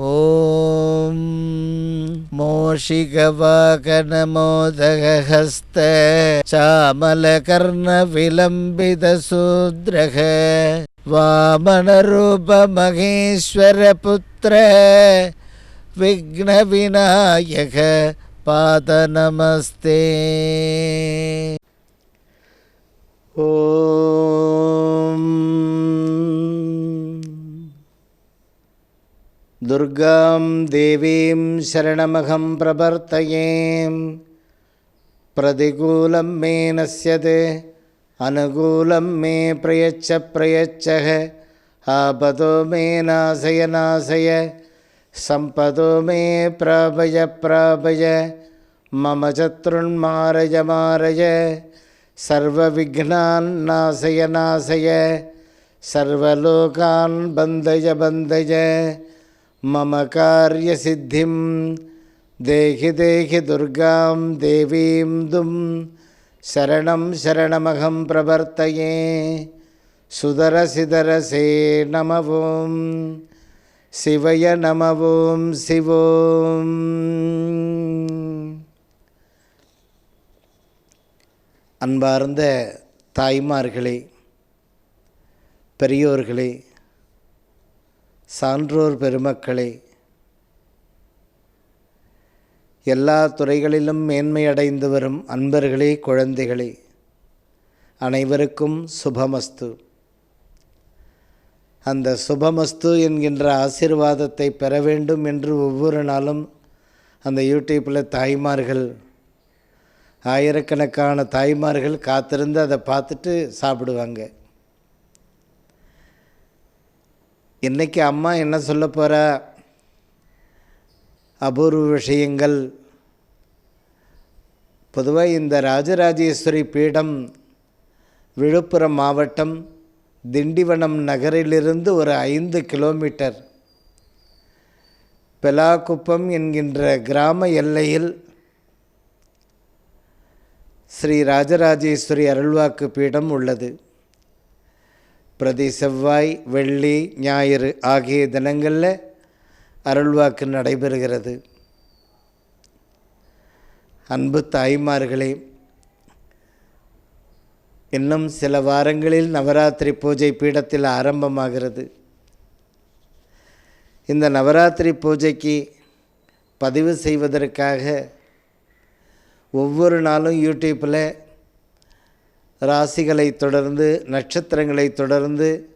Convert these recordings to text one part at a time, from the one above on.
ॐ मोषिकवाकनमोदगहस्त चामलकर्णविलम्बितशूद्रः वामनरूपमहेश्वरपुत्र विघ्नविनायक पादनमस्ते। ॐ दुर्गां देवीं शरणमहं प्रवर्तये प्रतिकूलं मे नश्यते अनुकूलं मे प्रयच्छ प्रयच्छः आपदो मे नाशय नाशय सम्पदो मे प्रापय प्रापय मम शत्रुन्मारय मारय सर्वविघ्नान् नाशय नाशय सर्वलोकान् बन्धय बन्धय மம காரியசித்திம் தேகி தேகி துர்காம் தேவீம் தும் சரணம் சரணமகம் பிரவர்த்தையே சுதரசிதரசே நமவோம் சிவய நமவோம் சிவோம் அன்பார்ந்த தாய்மார்களே பெரியோர்களே சான்றோர் பெருமக்களே எல்லா துறைகளிலும் மேன்மையடைந்து வரும் அன்பர்களே குழந்தைகளே அனைவருக்கும் சுபமஸ்து. அந்த சுபமஸ்து என்கின்ற ஆசீர்வாதத்தை பெற வேண்டும் என்று ஒவ்வொரு நாளும் அந்த யூடியூப்பில் தாய்மார்கள் ஆயிரக்கணக்கான தாய்மார்கள் காத்திருந்து அதை பார்த்துட்டு சாப்பிடுவாங்க. இன்றைக்கி அம்மா என்ன சொல்ல போகிற அபூர்வ விஷயங்கள். பொதுவாக இந்த ராஜராஜேஸ்வரி பீடம் விழுப்புரம் மாவட்டம் திண்டிவனம் நகரிலிருந்து ஒரு ஐந்து கிலோமீட்டர். பெலாக்குப்பம் என்கின்ற கிராம எல்லையில் ஸ்ரீ ராஜராஜேஸ்வரி அருள்வாக்கு பீடம் உள்ளது. பிரதி செவ்வாய் வெள்ளி ஞாயிறு ஆகிய தினங்களில் அருள்வாக்கு நடைபெறுகிறது. அன்பு தாய்மார்களே இன்னும் சில வாரங்களில் நவராத்திரி பூஜை பீடத்தில் ஆரம்பமாகிறது. இந்த நவராத்திரி பூஜைக்கு பதிவு செய்வதற்காக ஒவ்வொரு நாளும் யூடியூப்பில் ராசிகளை தொடர்ந்து நட்சத்திரங்களை தொடர்ந்து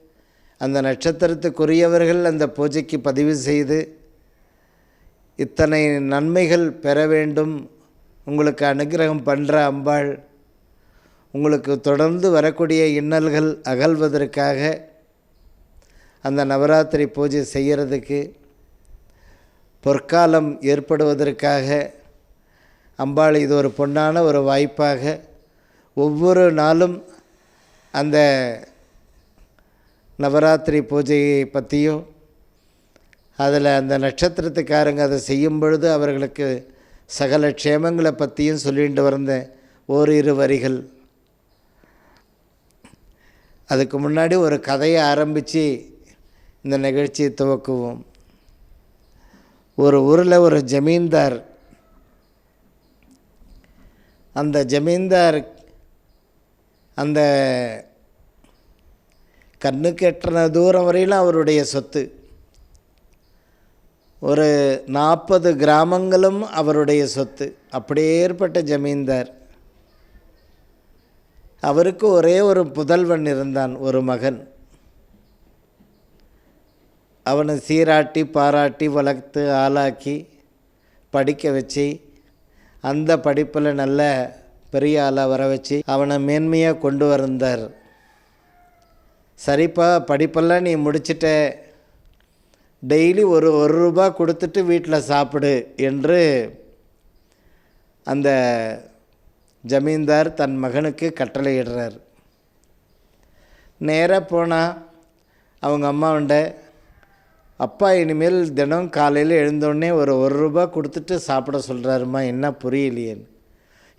அந்த நட்சத்திரத்துக்குரியவர்கள் அந்த பூஜைக்கு பதிவு செய்து இத்தனை நன்மைகள் பெற வேண்டும். உங்களுக்கு அனுகிரகம் பண்ணுற அம்பாள் உங்களுக்கு தொடர்ந்து வரக்கூடிய இன்னல்கள் அகல்வதற்காக அந்த நவராத்திரி பூஜை செய்கிறதுக்கு பொற்காலம் ஏற்படுவதற்காக அம்பாள் இது ஒரு பொன்னான ஒரு வாய்ப்பாக ஒவ்வொரு நாளும் அந்த நவராத்திரி பூஜையை பற்றியும் அதில் அந்த நட்சத்திரத்துக்காரங்க அதை செய்யும் பொழுது அவர்களுக்கு சகல க்ஷேமங்களை பற்றியும் சொல்லிட்டு வந்த ஓரிரு வரிகள். அதுக்கு முன்னாடி ஒரு கதையை ஆரம்பித்து இந்த நிகழ்ச்சியை துவக்குவோம். ஒரு ஊரில் ஒரு ஜமீன்தார் அந்த ஜமீன்தார் அந்த கண்ணுக்கு எட்டின தூரம் வரையிலும் அவருடைய சொத்து. ஒரு நாற்பது கிராமங்களும் அவருடைய சொத்து. அப்படியேற்பட்ட ஜமீன்தார். அவருக்கு ஒரே ஒரு புதல்வன் இருந்தான் ஒரு மகன். அவனை சீராட்டி பாராட்டி வளர்த்து ஆளாக்கி படிக்க வச்சு அந்த படிப்பில் நல்ல பெரிய ஆளாக வர வச்சு அவனை மேன்மையாக கொண்டு வந்தார். சரிப்பா படிப்பெல்லாம் நீ முடிச்சிட்ட. டெய்லி ஒரு ஒரு ரூபா கொடுத்துட்டு வீட்டில் சாப்பிடு என்று அந்த ஜமீன்தார் தன் மகனுக்கு கட்டளையிடுறார். நேராக போனால் அவங்க அம்மாவுண்ட அப்பா இனிமேல் தினம் காலையில் எழுந்தோடனே ஒரு ஒரு ரூபா கொடுத்துட்டு சாப்பிட சொல்கிறாருமா என்ன புரியலையேன்னு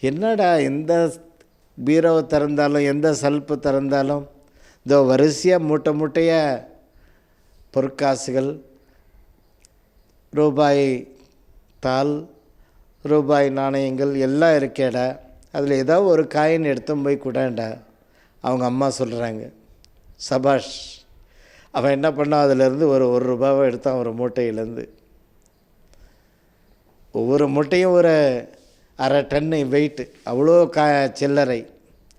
என்னடா எந்த பீரோவை திறந்தாலும் எந்த சல்ப்பு திறந்தாலும் இதோ வரிசையாக மூட்டை மூட்டையாக பொற்காசுகள் ரூபாய் தாள் ரூபாய் நாணயங்கள் எல்லாம் இருக்கேடா. அதில் ஏதோ ஒரு காயின் எடுத்து போய் கூடண்டா. அவங்க அம்மா சொல்கிறாங்க சபாஷ் அவன் என்ன பண்ணான்? அதிலேருந்து ஒரு ஒரு ரூபாவை எடுத்தான் ஒரு மூட்டையிலேருந்து. ஒவ்வொரு மூட்டையும் ஒரு அரை டன்னு வெயிட்டு அவ்வளோ கா சில்லறை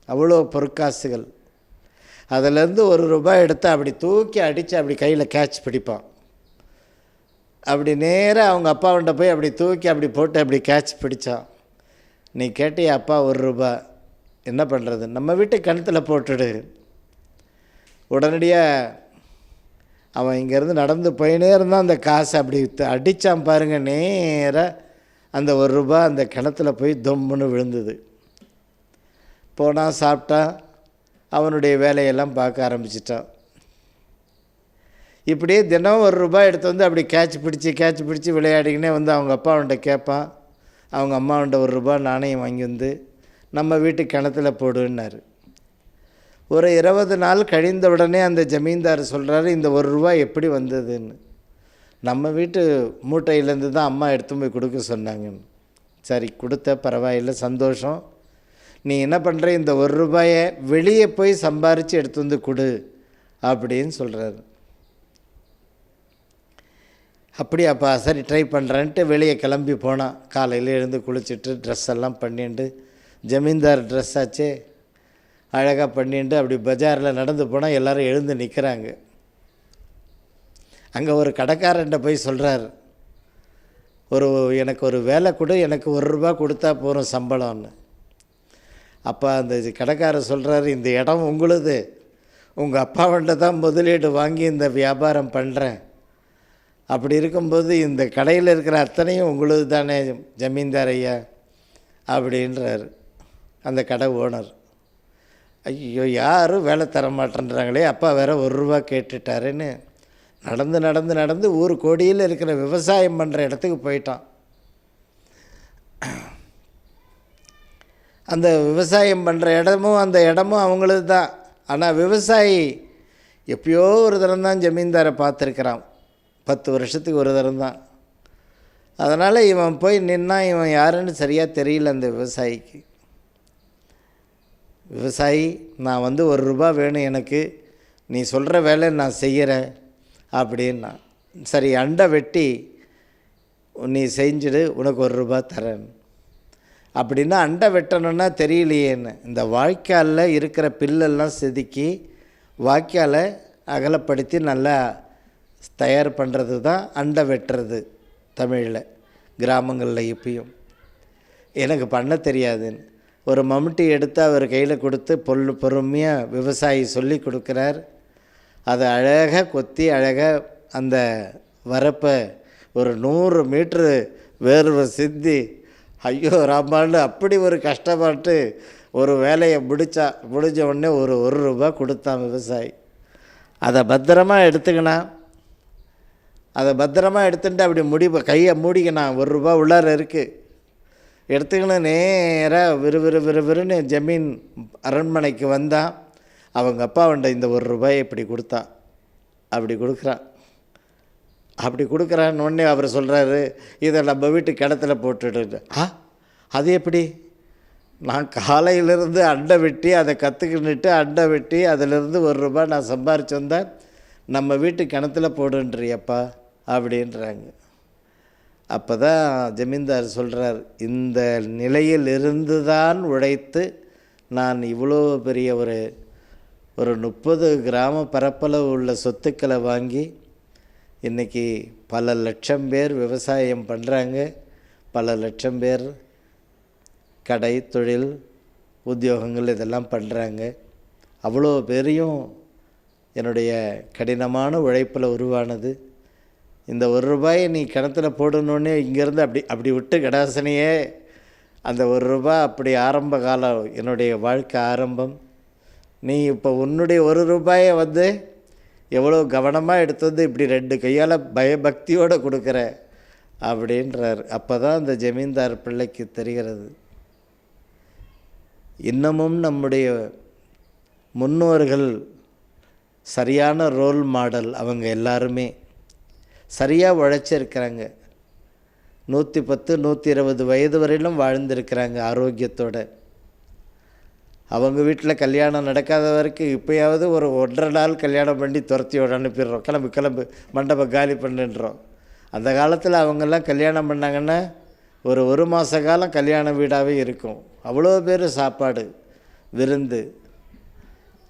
அவ்வளோ பொற்காசுகள். அதிலேருந்து ஒரு ரூபாய் எடுத்து அப்படி தூக்கி அடித்து அப்படி கையில் கேட்ச் பிடிப்பான். அப்படி நேராக அவங்க அப்பாவன்ட்ட போய் அப்படி தூக்கி அப்படி போட்டு அப்படி கேட்ச் பிடிச்சான். நீ கேட்டிய அப்பா ஒரு ரூபா? என்ன பண்ணுறது நம்ம வீட்டு கணத்தில் போட்டுடு. உடனடியாக அவன் இங்கேருந்து நடந்து போயினே இருந்தான் அந்த காசை. அப்படி அடித்தான் பாருங்கள் நேராக அந்த ஒரு ரூபா அந்த கிணத்துல போய் தொம்முன்னு விழுந்தது. போனால் சாப்பிட்டான் அவனுடைய வேலையெல்லாம் பார்க்க ஆரம்பிச்சிட்டான். இப்படியே தினம் ஒரு ரூபாய் எடுத்து வந்து அப்படி கேட்ச் பிடிச்சி கேட்ச் பிடிச்சி விளையாடிக்கினே வந்து அவங்க அப்பா அவன்கிட்ட கேட்பான். அவங்க அம்மா அவன்கிட்ட ஒரு ரூபா நாணயம் வாங்கி வந்து நம்ம வீட்டு கிணத்துல போடுன்னாரு. ஒரு இருபது நாள் கழிந்த உடனே அந்த ஜமீன்தார் சொல்கிறாரு இந்த ஒரு ரூபா எப்படி வந்ததுன்னு? நம்ம வீட்டு மூட்டையிலேருந்து தான் அம்மா எடுத்து போய் கொடுக்க சொன்னாங்கன்னு சரி கொடுத்த பரவாயில்ல சந்தோஷம். நீ என்ன பண்ணுற இந்த ஒரு ரூபாயை வெளியே போய் சம்பாரித்து எடுத்து வந்து கொடு அப்படின்னு சொல்கிறாரு அப்படியாப்பா சரி ட்ரை பண்ணுறேன்ட்டு வெளியே கிளம்பி போனான் காலையில் எழுந்து குளிச்சுட்டு ட்ரெஸ் எல்லாம் பண்ணிட்டு ஜமீன்தார் ட்ரெஸ் ஆச்சே அழகாக பண்ணிட்டு அப்படி பஜாரில் நடந்து போனால் எல்லோரும் எழுந்து நிற்கிறாங்க அங்கே ஒரு கடைக்காரன்ட்ட போய் சொல்கிறார் ஒரு எனக்கு ஒரு வேலை கொடு எனக்கு ஒரு ரூபா கொடுத்தா போகிறோம் சம்பளம்னு. அப்போ அந்த கடைக்காரர் சொல்கிறாரு இந்த இடம் உங்களுது. உங்கள் அப்பாவன்ட்ட தான் முதலீடு வாங்கி இந்த வியாபாரம் பண்ணுறேன் அப்படி இருக்கும்போது இந்த கடையில் இருக்கிற அத்தனையும் உங்களுது தானே ஜமீன்தார் ஐயா? அப்படின்றார் அந்த கடை ஓனர். ஐயோ யாரும் வேலை தர மாட்டேன்றாங்களே அப்பா வேற ஒரு ரூபா கேட்டுட்டாருன்னு. நடந்து நடந்து நடந்து ஊர் கோடியில் இருக்கிற விவசாயம் பண்ணுற இடத்துக்கு போயிட்டான். அந்த விவசாயம் பண்ணுற இடமும் அந்த இடமும் அவங்களது தான். ஆனால் விவசாயி எப்பயோ ஒரு தரம் தான் ஜமீன்தாரை பார்த்துருக்குறான். பத்து வருஷத்துக்கு ஒரு தரம் தான் அதனால் இவன் போய் நின்னா இவன் யாருன்னு சரியாக தெரியல அந்த விவசாயிக்கு. விவசாயி நான் வந்து ஒரு ரூபா வேணும் எனக்கு. நீ சொல்கிற வேலை நான் செய்கிறேன் அப்படின்னா சரி அண்டை வெட்டி நீ செஞ்சுடு உனக்கு ஒரு ரூபா தரேன். அப்படின்னா அண்டை வெட்டணும்னா தெரியலையேன்னு. இந்த வாய்க்காலில் இருக்கிற பில்லெல்லாம் செதுக்கி வாய்க்காலை அகலப்படுத்தி நல்லா தயார் பண்ணுறது தான் அண்டை வெட்டுறது தமிழில் கிராமங்களில் இப்பயும். எனக்கு பண்ண தெரியாதுன்னு. ஒரு மம்முட்டி எடுத்து அவர் கையில் கொடுத்து பொல் பொறுமையாக விவசாயி சொல்லி கொடுக்குறார். அதை அழகாக கொத்தி அழகாக அந்த வரப்பை ஒரு நூறு மீட்ரு வேர்வை சிந்தி ஐயோ ராமான்னு அப்படி ஒரு கஷ்டப்பட்டு ஒரு வேலையை முடித்தா முடிஞ்ச உடனே ஒரு ஒரு ரூபா கொடுத்தான் விவசாயி. அதை பத்திரமா எடுத்துக்கினான் அதை பத்திரமா எடுத்துட்டு அப்படி முடி கையை மூடிக்கினான் ஒரு ரூபா உள்ளார இருக்குது எடுத்துக்கணும் நேராக விறுவிறு விறுவிறுன்னு ஜமீன் அரண்மனைக்கு வந்தான். அவங்க அப்பா இந்த ஒரு ரூபாயை இப்படி கொடுத்தான் அப்படி கொடுக்குறான். அப்படி கொடுக்குறான்னு உடனே அவர் சொல்கிறாரு இதை நம்ம வீட்டு கிணத்துல போட்டுட்டு ஆ? அது எப்படி? நான் காலையிலிருந்து அண்டை வெட்டி அதை கற்றுக்கிட்டு அண்டை வெட்டி அதிலிருந்து ஒரு ரூபாய் நான் சம்பாரிச்சு வந்தேன் நம்ம வீட்டு கிணத்துல போடுன்றியப்பா அப்படின்றாங்க. அப்போ தான் ஜமீன்தார் சொல்கிறார் இந்த நிலையில் இருந்து தான் உழைத்து நான் இவ்வளோ பெரிய ஒரு ஒரு முப்பது கிராம பரப்பளவு உள்ள சொத்துக்களை வாங்கி இன்றைக்கி பல லட்சம் பேர் விவசாயம் பண்ணுறாங்க பல லட்சம் பேர் கடை தொழில் உத்தியோகங்கள் இதெல்லாம் பண்ணுறாங்க அவ்வளோ பேரையும் என்னுடைய கடினமான உழைப்பில் உருவானது. இந்த ஒரு ரூபாயை நீ கிணத்துல போடணுன்னே இங்கேருந்து அப்படி அப்படி விட்டு கடாசனையே அந்த ஒரு ரூபாய் அப்படி ஆரம்ப காலம் என்னுடைய வாழ்க்கை ஆரம்பம். நீ இப்போ உன்னுடைய ஒரு ரூபாயை வந்து எவ்வளோ கவனமாக எடுத்து வந்து இப்படி ரெண்டு கையால் பயபக்தியோடு கொடுக்குற அப்படின்றார். அப்போ தான் அந்த ஜமீன்தார் பிள்ளைக்கு தெரிகிறது. இன்னமும் நம்முடைய முன்னோர்கள் சரியான ரோல் மாடல் அவங்க எல்லாருமே. சரியாக உழைச்சிருக்கிறாங்க. நூற்றி பத்து நூற்றி இருபது வயது வரையிலும் வாழ்ந்திருக்கிறாங்க ஆரோக்கியத்தோட. அவங்க வீட்டில் கல்யாணம் நடக்காத வரைக்கும் இப்போயாவது ஒரு ஒன்றரை நாள் கல்யாணம் பண்ணி துரத்தியோடு அனுப்பிடுறோம். கிளம்பு கிளம்பு மண்டபம் காலி பண்ணுன்றோம். அந்த காலத்தில் அவங்கெல்லாம் கல்யாணம் பண்ணாங்கன்னா ஒரு ஒரு மாத காலம் கல்யாண வீடாகவே இருக்கும். அவ்வளோ பேர் சாப்பாடு விருந்து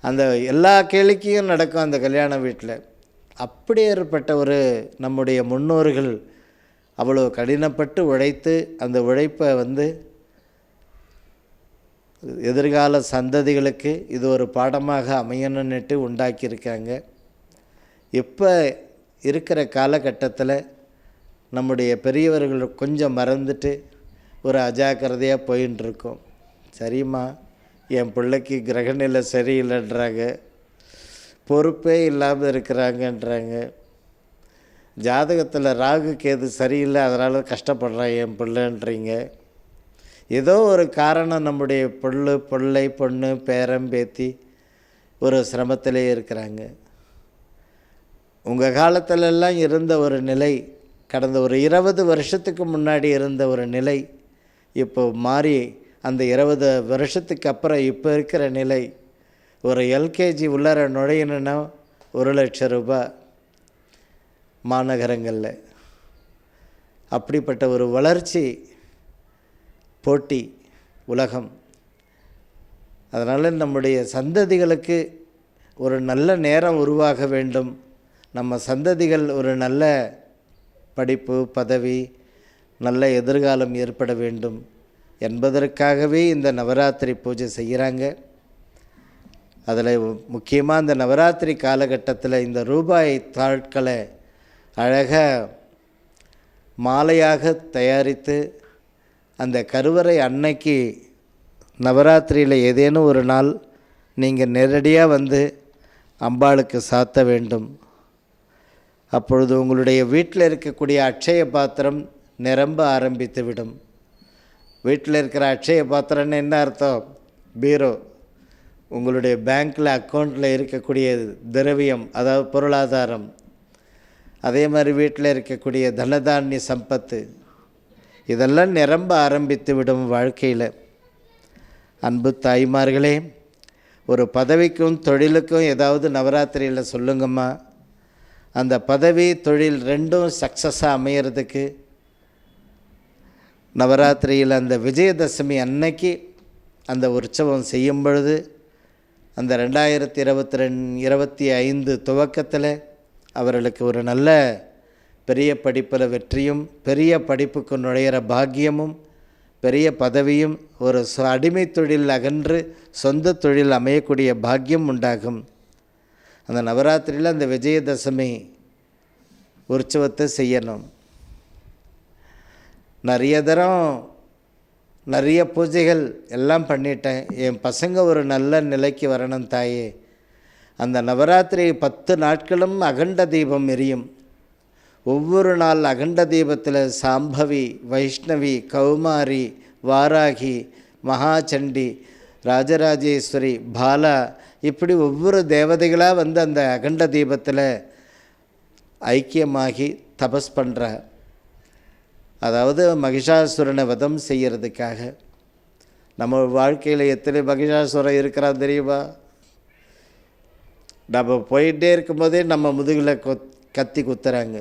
அந்த எல்லா கேளிக்கையும் நடக்கும் அந்த கல்யாண வீட்டில் அப்படி ஏற்பட்ட ஒரு நம்முடைய முன்னோர்கள் அவ்வளோ கடினப்பட்டு உழைத்து அந்த உழைப்பை வந்து எதிர்கால சந்ததிகளுக்கு இது ஒரு பாடமாக அமையணுன்னுட்டு உண்டாக்கியிருக்காங்க. இப்போ இருக்கிற காலகட்டத்தில் நம்முடைய பெரியவர்கள் கொஞ்சம் மறந்துட்டு ஒரு அஜாக்கிரதையாக போயின்னு இருக்கோம் சரிம்மா என் பிள்ளைக்கு கிரகநிலை சரியில்லைன்றாங்க. பொறுப்பே இல்லாமல் இருக்கிறாங்கன்றாங்க. ஜாதகத்தில் ராகு கேது சரியில்லை அதனால் கஷ்டப்படுறான் என் பிள்ளைன்றீங்க. ஏதோ ஒரு காரணம் நம்முடைய பொள்ளு பிள்ளை பொண்ணு பேரம் பேத்தி ஒரு சிரமத்திலே இருக்கிறாங்க. உங்கள் காலத்திலெல்லாம் இருந்த ஒரு நிலை கடந்த ஒரு இருபது வருஷத்துக்கு முன்னாடி இருந்த ஒரு நிலை இப்போ மாறி அந்த இருபது வருஷத்துக்கு அப்புறம் இப்போ இருக்கிற நிலை ஒரு எல்கேஜி உள்ளார நுழையணுன்னா ஒரு லட்சம் ரூபாய் மாநகரங்களில். அப்படிப்பட்ட ஒரு வளர்ச்சி போட்டி உலகம். அதனால் நம்முடைய சந்ததிகளுக்கு ஒரு நல்ல நேரம் உருவாக வேண்டும். நம்ம சந்ததிகள் ஒரு நல்ல படிப்பு பதவி நல்ல எதிர்காலம் ஏற்பட வேண்டும். என்பதற்காகவே இந்த நவராத்திரி பூஜை செய்கிறாங்க. அதில் முக்கியமாக இந்த நவராத்திரி காலகட்டத்தில் இந்த ரூபாய் தாட்களை அழகாக மாலையாக தயாரித்து அந்த கருவறை அன்னைக்கு நவராத்திரியில் ஏதேனும் ஒரு நாள் நீங்கள் நேரடியாக வந்து அம்பாளுக்கு சாத்த வேண்டும். அப்பொழுது உங்களுடைய வீட்டில் இருக்கக்கூடிய அட்சய பாத்திரம் நிரம்ப ஆரம்பித்து விடும் வீட்டில் இருக்கிற அட்சய பாத்திரம்னு என்ன அர்த்தம்? பீரோ. உங்களுடைய பேங்க்கில் அக்கௌண்ட்டில் இருக்கக்கூடிய திரவியம் அதாவது பொருளாதாரம். அதே மாதிரி வீட்டில் இருக்கக்கூடிய தனதானிய சம்பத்து. இதெல்லாம் நிரம்ப ஆரம்பித்து விடும் வாழ்க்கையில். அன்பு தாய்மார்களே ஒரு பதவிக்கும் தொழிலுக்கும் ஏதாவது நவராத்திரியில் சொல்லுங்கம்மா. அந்த பதவி தொழில் ரெண்டும் சக்ஸஸாக அமையிறதுக்கு. நவராத்திரியில் அந்த விஜயதசமி அன்னைக்கு அந்த உற்சவம் செய்யும் பொழுது அந்த ரெண்டாயிரத்தி இருபத்தி ரெண் இருபத்தி ஐந்து துவக்கத்தில் அவர்களுக்கு ஒரு நல்ல பெரிய படிப்பில் வெற்றியும் பெரிய படிப்புக்கு நுழையிற பாக்கியமும் பெரிய பதவியும் ஒரு அடிமை தொழில் அகன்று சொந்த தொழில் அமையக்கூடிய பாக்கியம் உண்டாகும். அந்த நவராத்திரியில் அந்த விஜயதசமி உற்சவத்தை செய்யணும். நிறைய தரம் நிறைய பூஜைகள் எல்லாம் பண்ணிட்டேன். என் பசங்க ஒரு நல்ல நிலைக்கு வரணும் தாயே. அந்த நவராத்திரி பத்து நாட்களும் அகண்ட தீபம் எரியும். ஒவ்வொரு நாள் அகண்ட தீபத்தில் சாம்பவி வைஷ்ணவி கௌமாரி வாராகி மகாச்சண்டி ராஜராஜேஸ்வரி பாலா இப்படி ஒவ்வொரு தேவதைகளாக வந்து அந்த அகண்ட தீபத்தில் ஐக்கியமாகி தபஸ் பண்ணுற அதாவது மகிஷாசுரனை வதம் செய்கிறதுக்காக நம்ம வாழ்க்கையில் எத்தனை மகிஷாசுரன் இருக்கிறான் தெரியுமா? நம்ம போயிட்டே இருக்கும்போதே நம்ம முதுகில் கொத் கத்தி குத்துறாங்க.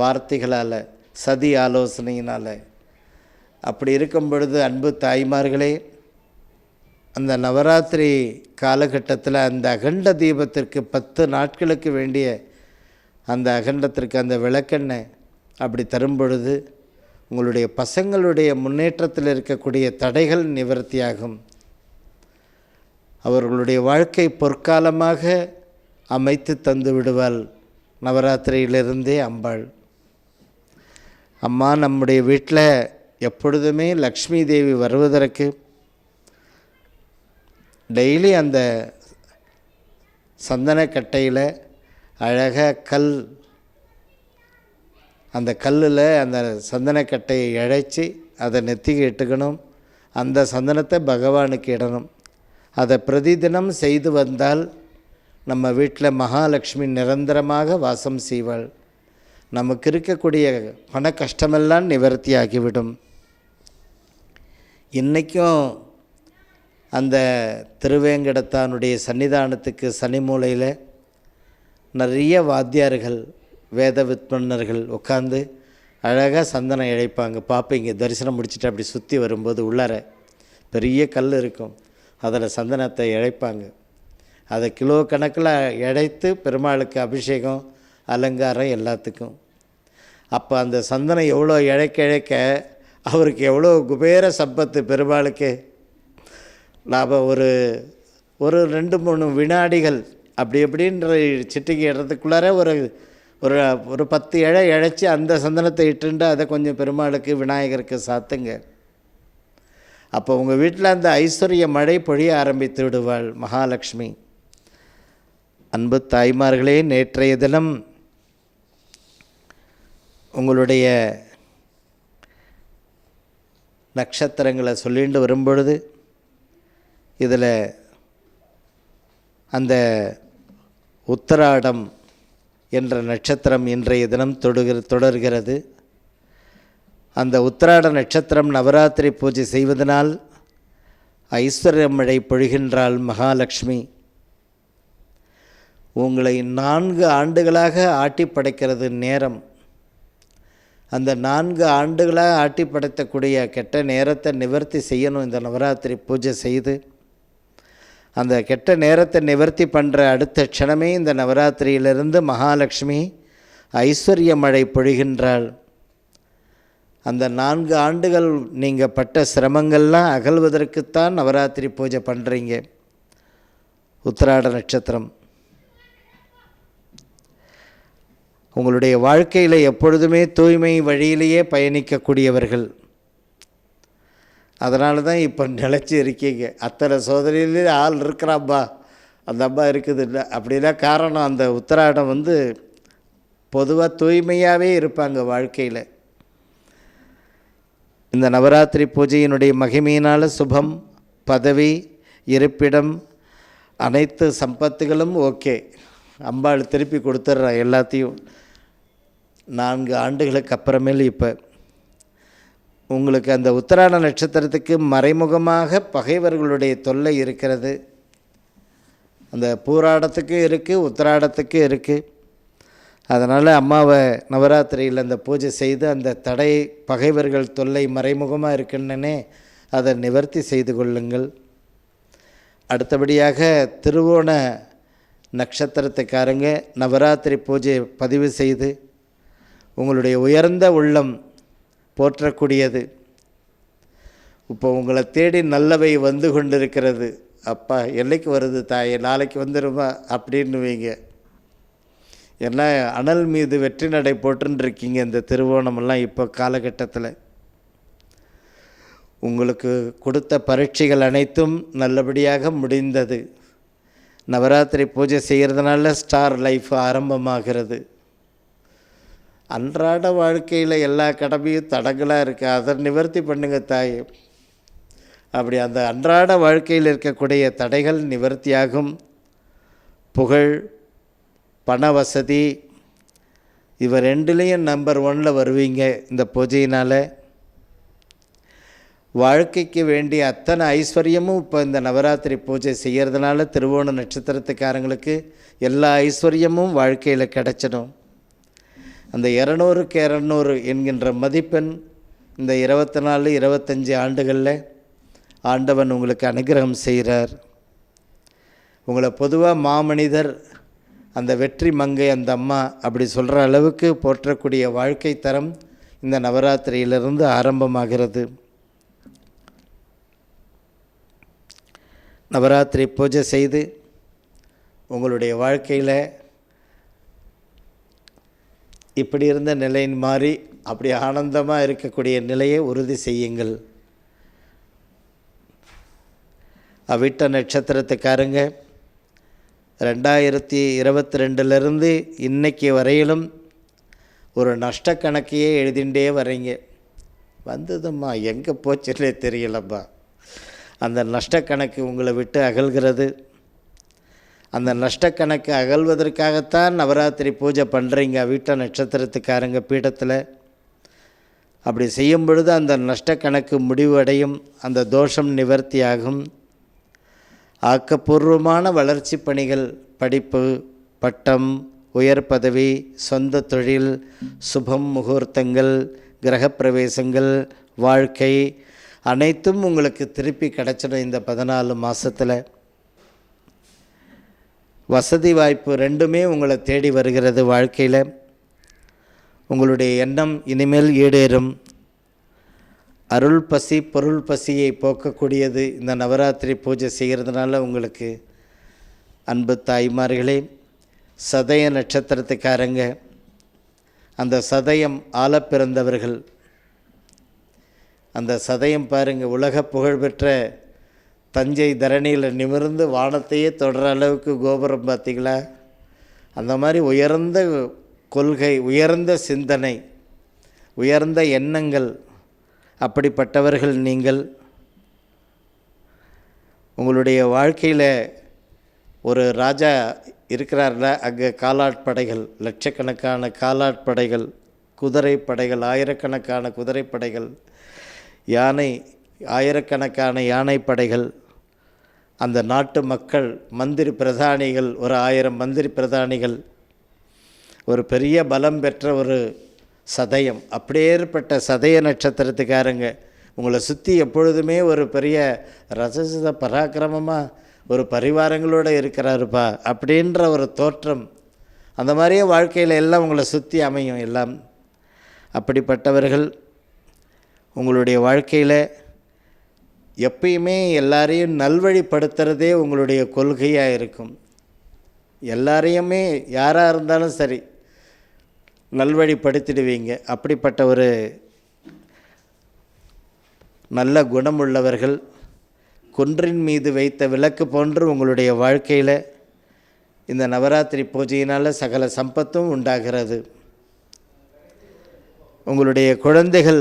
வார்த்தைகளால் சதி ஆலோசனையினால். அப்படி இருக்கும் பொழுது அன்பு தாய்மார்களே அந்த நவராத்திரி காலகட்டத்தில் அந்த அகண்ட தீபத்திற்கு பத்து நாட்களுக்கு வேண்டிய அந்த அகண்டத்திற்கு அந்த விளக்கெண்ணெய் அப்படி தரும் பொழுது உங்களுடைய பசங்களுடைய முன்னேற்றத்தில் இருக்கக்கூடிய தடைகள் நிவர்த்தியாகும். அவர்களுடைய வாழ்க்கை பொற்காலமாக அமைத்து தந்து விடுவாள் நவராத்திரியிலிருந்தே அம்பாள். அம்மா நம்முடைய வீட்டில் எப்பொழுதுமே லக்ஷ்மி தேவி வருவதற்கு டெய்லி அந்த சந்தனக்கட்டையில் அழகாக கல் அந்த கல்லில் அந்த சந்தனக்கட்டையை இழைச்சி அதை நெத்திக்கு இட்டுக்கணும். அந்த சந்தனத்தை பகவானுக்கு இடணும். அதை பிரதிதினம் செய்து வந்தால் நம்ம வீட்டில் மகாலட்சுமி நிரந்தரமாக வாசம் செய்வாள். நமக்கு இருக்கக்கூடிய பண கஷ்டமெல்லாம் நிவர்த்தி ஆகிவிடும் இன்றைக்கும் அந்த திருவேங்கடத்தானுடைய சன்னிதானத்துக்கு சனி மூலையில் நிறைய வாத்தியார்கள் வேத வித்மன்னர்கள் உட்காந்து அழகாக சந்தனம் இழைப்பாங்க. பார்ப்பீங்க தரிசனம் முடிச்சுட்டு அப்படி சுற்றி வரும்போது உள்ளார பெரிய கல் இருக்கும். அதில் சந்தனத்தை இழைப்பாங்க. அதை கிலோ கணக்கில் இழைத்து பெருமாளுக்கு அபிஷேகம் அலங்காரம் எல்லாத்துக்கும். அப்போ அந்த சந்தனம் எவ்வளோ இழைக்க இழைக்க அவருக்கு எவ்வளோ குபேர சம்பத்து பெருமாளுக்கு. லாபம் ஒரு ஒரு ரெண்டு மூணு வினாடிகள் அப்படி எப்படின்ற சிட்டிக்கு இடத்துக்குள்ளார ஒரு ஒரு ஒரு பத்து இழை இழைச்சி அந்த சந்தனத்தை இட்டுண்டு அதை கொஞ்சம் பெருமாளுக்கு விநாயகருக்கு சாத்துங்க. அப்போ உங்கள் வீட்டில் அந்த ஐஸ்வர்ய மழை பொழிய ஆரம்பித்து விடுவாள் மகாலட்சுமி. அன்பு தாய்மார்களே நேற்றைய தினம் உங்களுடைய நட்சத்திரங்களை சொல்லிட்டு வரும்பொழுது இதில் அந்த உத்தராடம் என்ற நட்சத்திரம் இன்றைய தினம் தொடுகிற தொடர்கிறது. அந்த உத்தராட நட்சத்திரம் நவராத்திரி பூஜை செய்வதனால் ஐஸ்வர்ய மழை பொழிகின்றாள் மகாலட்சுமி. உங்களை நான்கு ஆண்டுகளாக ஆட்டி படைக்கிறது நேரம். அந்த நான்கு ஆண்டுகளாக ஆட்டி படைத்தக்கூடிய கெட்ட நேரத்தை நிவர்த்தி செய்யணும் இந்த நவராத்திரி பூஜை செய்து. அந்த கெட்ட நேரத்தை நிவர்த்தி பண்ணுற அடுத்த க்ஷணமே இந்த நவராத்திரியிலிருந்து மகாலட்சுமி ஐஸ்வர்ய மழை பொழிகின்றாள். அந்த நான்கு ஆண்டுகள் நீங்கள் பட்ட சிரமங்கள்லாம் அகல்வதற்குத்தான் நவராத்திரி பூஜை பண்ணுறீங்க உத்திராட நட்சத்திரம். உங்களுடைய வாழ்க்கையில் எப்பொழுதுமே தூய்மை வழியிலேயே பயணிக்கக்கூடியவர்கள். அதனால தான் இப்போ நிலச்சி இருக்கீங்க. அத்தனை சோதனையிலே ஆள் இருக்கிறாப்பா அந்த அம்மா இருக்குது. இல்லை அப்படின்னா காரணம் அந்த உத்தராடம் வந்து பொதுவாக தூய்மையாகவே இருப்பாங்க வாழ்க்கையில். இந்த நவராத்திரி பூஜையினுடைய மகிமையினால் சுபம் பதவி இருப்பிடம் அனைத்து சம்பத்துகளும் ஓகே. அம்பாள் திருப்பி கொடுத்துட்றா எல்லாத்தையும். நான்கு ஆண்டுகளுக்கு அப்புறமேல் இப்போ உங்களுக்கு அந்த உத்தராட நட்சத்திரத்துக்கு மறைமுகமாக பகைவர்களுடைய தொல்லை இருக்கிறது. அந்த பூராடத்துக்கும் இருக்குது உத்தராடத்துக்கும் இருக்குது அதனால் அம்மாவை நவராத்திரியில் அந்த பூஜை செய்து அந்த தடை பகைவர்கள் தொல்லை மறைமுகமாக இருக்குன்னே அதை நிவர்த்தி செய்து கொள்ளுங்கள். அடுத்தபடியாக திருவோண நட்சத்திரத்துக்காரங்க நவராத்திரி பூஜை பதிவு செய்து உங்களுடைய உயர்ந்த உள்ளம் போற்றக்கூடியது. இப்போ உங்களை தேடி நல்லவை வந்து கொண்டிருக்கிறது. அப்பா என்றைக்கு வருது தாயே? நாளைக்கு வந்துடுமா அப்படின்னு வைங்க. ஏன்னா அனல் மீது வெற்றி நடை போட்டுருக்கீங்க இந்த திருவோணமெல்லாம் இப்போ காலகட்டத்தில். உங்களுக்கு கொடுத்த பரீட்சைகள் அனைத்தும் நல்லபடியாக முடிந்தது. நவராத்திரி பூஜை செய்கிறதுனால ஸ்டார் லைஃப் ஆரம்பமாகிறது. அன்றாட வாழ்க்கையில் எல்லா கடமையும் தடங்களாக இருக்குது அதை நிவர்த்தி பண்ணுங்க தாய். அப்படி அந்த அன்றாட வாழ்க்கையில் இருக்கக்கூடிய தடைகள் நிவர்த்தியாகும். புகழ் பண வசதி இவர் ரெண்டுலேயும் நம்பர் ஒனில் வருவீங்க இந்த பூஜையினால். வாழ்க்கைக்கு வேண்டிய அத்தனை ஐஸ்வர்யமும் இப்போ இந்த நவராத்திரி பூஜை செய்கிறதுனால திருவோண நட்சத்திரத்துக்காரங்களுக்கு எல்லா ஐஸ்வர்யமும் வாழ்க்கையில் கிடச்சிடும். அந்த இரநூறுக்கு இரநூறு என்கின்ற மதிப்பெண் இந்த இருபத்தி நாலு இருபத்தஞ்சி ஆண்டுகளில் ஆண்டவன் உங்களுக்கு அனுகிரகம் செய்கிறார். உங்களை பொதுவாக மாமனிதர் அந்த வெற்றி மங்கை அந்த அம்மா அப்படி சொல்கிற அளவுக்கு போற்றக்கூடிய வாழ்க்கை தரம் இந்த நவராத்திரியிலிருந்து ஆரம்பமாகிறது. நவராத்திரி பூஜை செய்து உங்களுடைய வாழ்க்கையில் இப்படி இருந்த நிலையின் மாறி அப்படி ஆனந்தமாக இருக்கக்கூடிய நிலையை உறுதி செய்யுங்கள். அவிட்ட நட்சத்திரத்துக்காரங்க ரெண்டாயிரத்தி இருபத்தி ரெண்டுலேருந்து இன்னைக்கு வரையிலும் ஒரு நஷ்ட கணக்கையே எழுதிண்டே வரீங்க. வந்ததும்மா எங்கே போச்சுன்னே தெரியலப்பா. அந்த நஷ்ட கணக்கு உங்களை விட்டு அகல்கிறது. அந்த நஷ்டக்கணக்கு அகழ்வதற்காகத்தான் நவராத்திரி பூஜை பண்ணுறீங்க வீட்ட நட்சத்திரத்துக்காரங்க பீடத்தில். அப்படி செய்யும் பொழுது அந்த நஷ்டக்கணக்கு முடிவடையும் அந்த தோஷம் நிவர்த்தியாகும். ஆக்கப்பூர்வமான வளர்ச்சி பணிகள் படிப்பு பட்டம் உயர் பதவி சொந்த தொழில் சுபம் முகூர்த்தங்கள் கிரகப்பிரவேசங்கள் வாழ்க்கை அனைத்தும் உங்களுக்கு திருப்பி கிடச்சிடும் இந்த பதினாலு மாதத்தில் வசதி வாய்ப்பு ரெண்டுமே உங்களை தேடி வருகிறது வாழ்க்கையில். உங்களுடைய எண்ணம் இனிமேல் ஈடேறும். அருள் பசி பொருள் பசியை போக்கக்கூடியது இந்த நவராத்திரி பூஜை செய்கிறதுனால உங்களுக்கு. அன்பு தாய்மார்களே சதய நட்சத்திரத்துக்காரங்க அந்த சதயம் ஆள பிறந்தவர்கள். அந்த சதயம் பாருங்கள் உலக புகழ்பெற்ற தஞ்சை தரணியில் நிமிர்ந்து வானத்தையே தொடர அளவுக்கு கோபுரம் பார்த்தீங்களா? அந்த மாதிரி உயர்ந்த கொள்கை உயர்ந்த சிந்தனை உயர்ந்த எண்ணங்கள் அப்படிப்பட்டவர்கள் நீங்கள். உங்களுடைய வாழ்க்கையில் ஒரு ராஜா இருக்கிறார்ல அங்கே காலாட்படைகள் லட்சக்கணக்கான காலாட்படைகள் குதிரை படைகள் ஆயிரக்கணக்கான குதிரைப்படைகள் யானை ஆயிரக்கணக்கான யானை படைகள் அந்த நாட்டு மக்கள் மந்திரி பிரதானிகள் ஒரு ஆயிரம் மந்திரி பிரதானிகள் ஒரு பெரிய பலம் பெற்ற ஒரு சதயம் அப்படியேற்பட்ட சதய நட்சத்திரத்துக்காரங்க உங்களை சுற்றி எப்பொழுதுமே ஒரு பெரிய ரசசித பராக்கிரமமாக ஒரு பரிவாரங்களோடு இருக்கிறாருப்பா அப்படின்ற ஒரு தோற்றம். அந்த மாதிரியே வாழ்க்கையில் எல்லாம் உங்களை சுற்றி அமையும் எல்லாம். அப்படிப்பட்டவர்கள் உங்களுடைய வாழ்க்கையில் எப்பயுமே எல்லாரையும் நல்வழிப்படுத்துகிறதே உங்களுடைய கொள்கையாக இருக்கும். எல்லாரையுமே யாராக இருந்தாலும் சரி நல்வழிப்படுத்திடுவீங்க. அப்படிப்பட்ட ஒரு நல்ல குணமுள்ளவர்கள் குன்றின் மீது வைத்த விளக்கு போன்று உங்களுடைய வாழ்க்கையில் இந்த நவராத்திரி பூஜையினால் சகல சம்பத்தும் உண்டாகிறது. உங்களுடைய குழந்தைகள்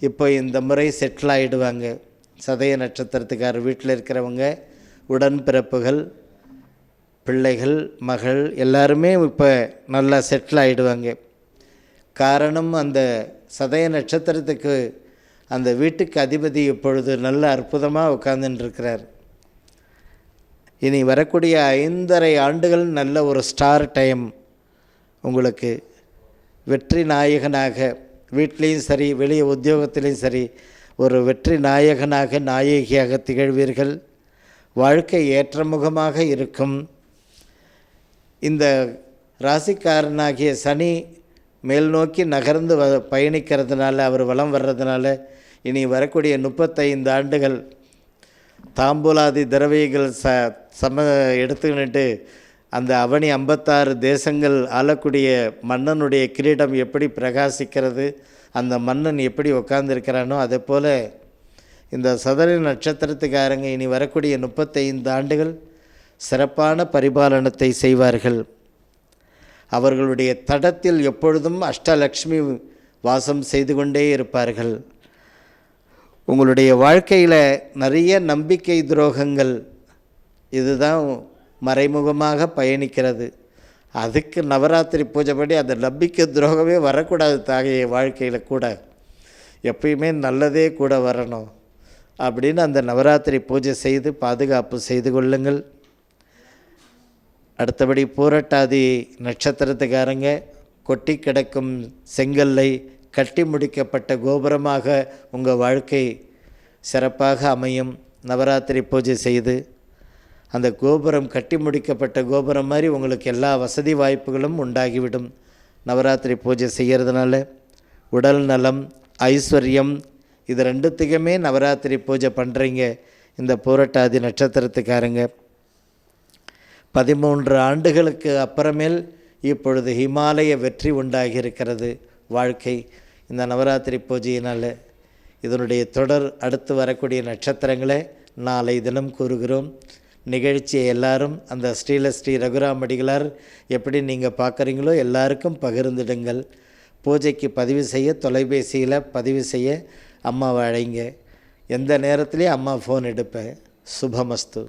இப்போ இந்த முறை செட்டில் ஆகிடுவாங்க சதய நட்சத்திரத்துக்கார வீட்டில் இருக்கிறவங்க உடன்பிறப்புகள் பிள்ளைகள் மகள் எல்லாருமே இப்போ நல்லா செட்டில் ஆகிடுவாங்க காரணம் அந்த சதய நட்சத்திரத்துக்கு அந்த வீட்டுக்கு அதிபதி இப்பொழுது நல்ல அற்புதமாக உட்காந்துட்டுருக்கிறார் இனி வரக்கூடிய ஐந்தரை ஆண்டுகள் நல்ல ஒரு ஸ்டார் டைம் உங்களுக்கு வெற்றி நாயகனாக வீட்லேயும் சரி வெளியே உத்தியோகத்திலையும் சரி ஒரு வெற்றி நாயகனாக நாயகியாக திகழ்வீர்கள். வாழ்க்கை ஏற்றமுகமாக இருக்கும். இந்த ராசிக்காரனாகிய சனி மேல் நோக்கி நகர்ந்து வ பயணிக்கிறதுனால அவர் வளம் வர்றதுனால இனி வரக்கூடிய முப்பத்தைந்து ஆண்டுகள் தாம்பூலாதி திரவியங்கள் ச சம எடுத்துக்கிட்டு அந்த அவனி ஐம்பத்தாறு தேசங்கள் ஆளக்கூடிய மன்னனுடைய கிரீடம் எப்படி பிரகாசிக்கிறது அந்த மன்னன் எப்படி உட்கார்ந்துருக்கிறானோ அதே போல் இந்த சதர நட்சத்திரத்துக்காரங்க இனி வரக்கூடிய முப்பத்தைந்து ஆண்டுகள் சிறப்பான பரிபாலனத்தை செய்வார்கள். அவர்களுடைய தடத்தில் எப்பொழுதும் அஷ்டலக்ஷ்மி வாசம் செய்து கொண்டே இருப்பார்கள். உங்களுடைய வாழ்க்கையில் நிறைய நம்பிக்கை துரோகங்கள் இதுதான் மறைமுகமாக பயணிக்கிறது. அதுக்கு நவராத்திரி பூஜைப்படி அந்த நம்பிக்கை துரோகமே வரக்கூடாது தாகைய வாழ்க்கையில் கூட. எப்பயுமே நல்லதே கூட வரணும். அப்படின்னு அந்த நவராத்திரி பூஜை செய்து பாதுகாப்பு செய்து கொள்ளுங்கள். அடுத்தபடி பூரட்டாதி நட்சத்திரத்துக்காரங்க கொட்டி கிடக்கும் செங்கல்லை கட்டி முடிக்கப்பட்ட கோபுரமாக உங்கள் வாழ்க்கை சிறப்பாக அமையும். நவராத்திரி பூஜை செய்து அந்த கோபுரம் கட்டி முடிக்கப்பட்ட கோபுரம் மாதிரி உங்களுக்கு எல்லா வசதி வாய்ப்புகளும் உண்டாகிவிடும். நவராத்திரி பூஜை செய்கிறதுனால உடல் நலம் ஐஸ்வர்யம் இது ரெண்டுத்துக்குமே நவராத்திரி பூஜை பண்ணுறீங்க இந்த பூரட்டாதி நட்சத்திரத்துக்காரங்க. பதிமூன்று ஆண்டுகளுக்கு அப்புறமேல் இப்பொழுது ஹிமாலய வெற்றி உண்டாகி இருக்கிறது வாழ்க்கை. இந்த நவராத்திரி பூஜையினால் இதனுடைய தொடர் அடுத்து வரக்கூடிய நட்சத்திரங்களை நாளை தினம் கூறுகிறோம். நிகழ்ச்சியை எல்லாரும் அந்த ஸ்ரீல ஸ்ரீ ரகுராமடிகளார் எப்படி நீங்கள் பார்க்குறீங்களோ எல்லாருக்கும் பகிர்ந்துடுங்கள். பூஜைக்கு பதிவு செய்ய தொலைபேசியில் பதிவு செய்ய அம்மாவை அழைங்க. எந்த நேரத்துலேயும் அம்மா ஃபோன் எடுப்பேன் சுபமஸ்து.